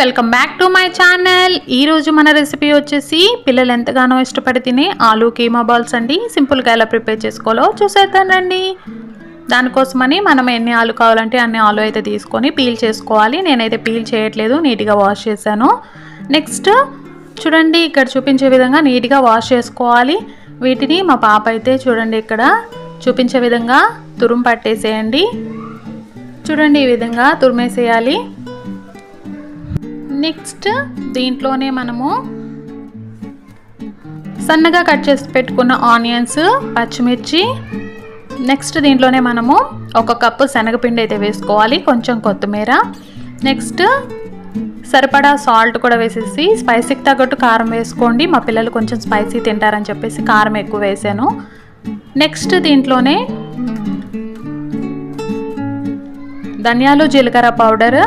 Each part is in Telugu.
Welcome back to my channel. ఈరోజు మన రెసిపీ వచ్చేసి పిల్లలు ఎంతగానో ఇష్టపడి తినే ఆలూ కీమా బాల్స్ అండి. సింపుల్గా ఎలా ప్రిపేర్ చేసుకోవాలో చూసేద్దానండి దానికోసమని మనం ఎన్ని ఆలు కావాలంటే అన్ని ఆలు అయితే తీసుకొని పీల్ చేసుకోవాలి. నేనైతే పీల్ చేయట్లేదు నీట్గా వాష్ చేశాను. నెక్స్ట్ చూడండి ఇక్కడ చూపించే విధంగా నీట్గా వాష్ చేసుకోవాలి. వీటిని మా పాప అయితే చూడండి ఇక్కడ చూపించే విధంగా తురుము పట్టేసేయండి. చూడండి ఈ విధంగా తురిమేసేయాలి. నెక్స్ట్ దీంట్లోనే మనము సన్నగా కట్ చేసి పెట్టుకున్న ఆనియన్స్ పచ్చిమిర్చి. నెక్స్ట్ దీంట్లోనే మనము ఒక కప్పు శనగపిండి అయితే వేసుకోవాలి కొంచెం కొత్తిమీర. నెక్స్ట్ సరిపడా సాల్ట్ కూడా వేసేసి స్పైసీకి తగ్గట్టు కారం వేసుకోండి. మా పిల్లలు కొంచెం స్పైసీ తింటారని చెప్పేసి కారం ఎక్కువ వేసాను. నెక్స్ట్ దీంట్లోనే ధనియాలు జీలకర్ర పౌడర్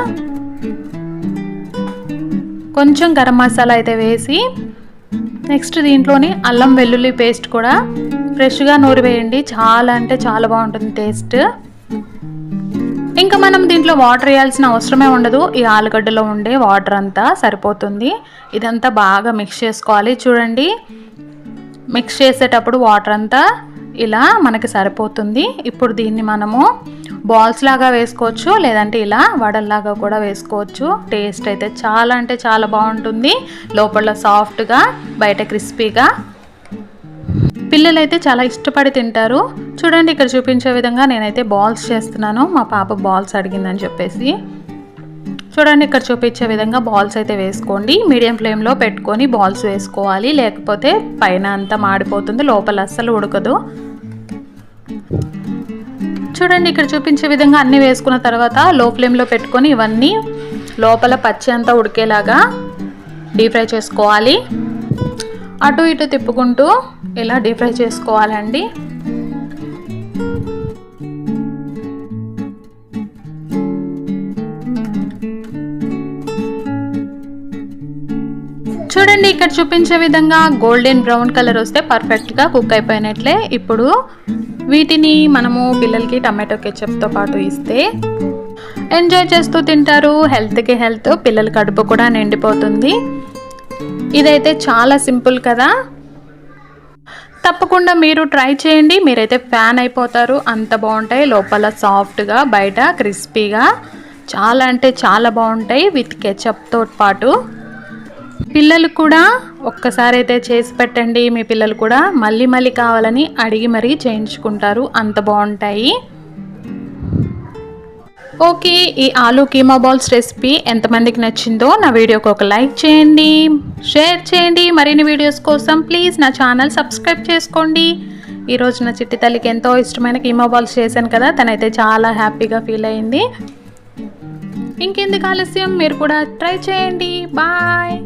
కొంచెం గరం మసాలా అయితే వేసి నెక్స్ట్ దీంట్లోని అల్లం వెల్లుల్లి పేస్ట్ కూడా ఫ్రెష్గా నూరివేయండి చాలా అంటే చాలా బాగుంటుంది టేస్ట్. ఇంకా మనం దీంట్లో వాటర్ వేయాల్సిన అవసరమే ఉండదు. ఈ ఆలుగడ్డలో ఉండే వాటర్ అంతా సరిపోతుంది. ఇదంతా బాగా మిక్స్ చేసుకోవాలి. చూడండి మిక్స్ చేసేటప్పుడు వాటర్ అంతా ఇలా మనకి సరిపోతుంది. ఇప్పుడు దీన్ని మనము బాల్స్ లాగా వేసుకోవచ్చు లేదంటే ఇలా వడల్లాగా కూడా వేసుకోవచ్చు. టేస్ట్ అయితే చాలా అంటే చాలా బాగుంటుంది. లోపల సాఫ్ట్గా బయట క్రిస్పీగా. పిల్లలైతే చాలా ఇష్టపడి తింటారు. చూడండి ఇక్కడ చూపించే విధంగా నేనైతే బాల్స్ చేస్తున్నాను. మా పాప బాల్స్ అడిగిందని చెప్పేసి. చూడండి ఇక్కడ చూపించే విధంగా బాల్స్ అయితే వేసుకోండి. మీడియం ఫ్లేమ్లో పెట్టుకొని బాల్స్ వేసుకోవాలి. లేకపోతే పైన అంతా మాడిపోతుంది లోపల అస్సలు ఉడకదు. చూడండి ఇక్కడ చూపించే విధంగా అన్నీ వేసుకున్న తర్వాత లో ఫ్లేమ్లో పెట్టుకొని ఇవన్నీ లోపల పచ్చి అంతా ఉడికేలాగా డీప్ ఫ్రై చేసుకోవాలి. అటు ఇటు తిప్పుకుంటూ ఇలా డీప్ ఫ్రై చేసుకోవాలండి. చూడండి ఇక్కడ చూపించే విధంగా గోల్డెన్ బ్రౌన్ కలర్ వస్తే పర్ఫెక్ట్గా కుక్ అయిపోయినట్లే. ఇప్పుడు వీటిని మనము పిల్లలకి టమాటో కెచప్తో పాటు ఇస్తే ఎంజాయ్ చేస్తూ తింటారు. హెల్త్కి హెల్త్ పిల్లల కడుపు కూడా నిండిపోతుంది. ఇదైతే చాలా సింపుల్ కదా. తప్పకుండా మీరు ట్రై చేయండి. మీరైతే ఫ్యాన్ అయిపోతారు. అంత బాగుంటాయి. లోపల సాఫ్ట్గా బయట క్రిస్పీగా చాలా అంటే చాలా బాగుంటాయి. విత్ కెచప్తో పాటు. పిల్లలు కూడా ఒక్కసారి అయితే చేసి పెట్టండి. మీ పిల్లలు కూడా మళ్ళీ మళ్ళీ కావాలని అడిగి మరీ చేయించుకుంటారు. అంత బాగుంటాయి. ఓకే ఈ ఆలూ కీమా బాల్స్ రెసిపీ ఎంతమందికి నచ్చిందో నా వీడియోకి ఒక లైక్ చేయండి. షేర్ చేయండి. మరిన్ని వీడియోస్ కోసం ప్లీజ్ నా ఛానల్ సబ్స్క్రైబ్ చేసుకోండి. ఈరోజు నా చిట్టి తల్లికి ఎంతో ఇష్టమైన కీమా బాల్స్ చేశాను కదా తనైతే చాలా హ్యాపీగా ఫీల్ అయింది. ఇంకెందుకు ఆలస్యం? మీరు కూడా ట్రై చేయండి. బాయ్.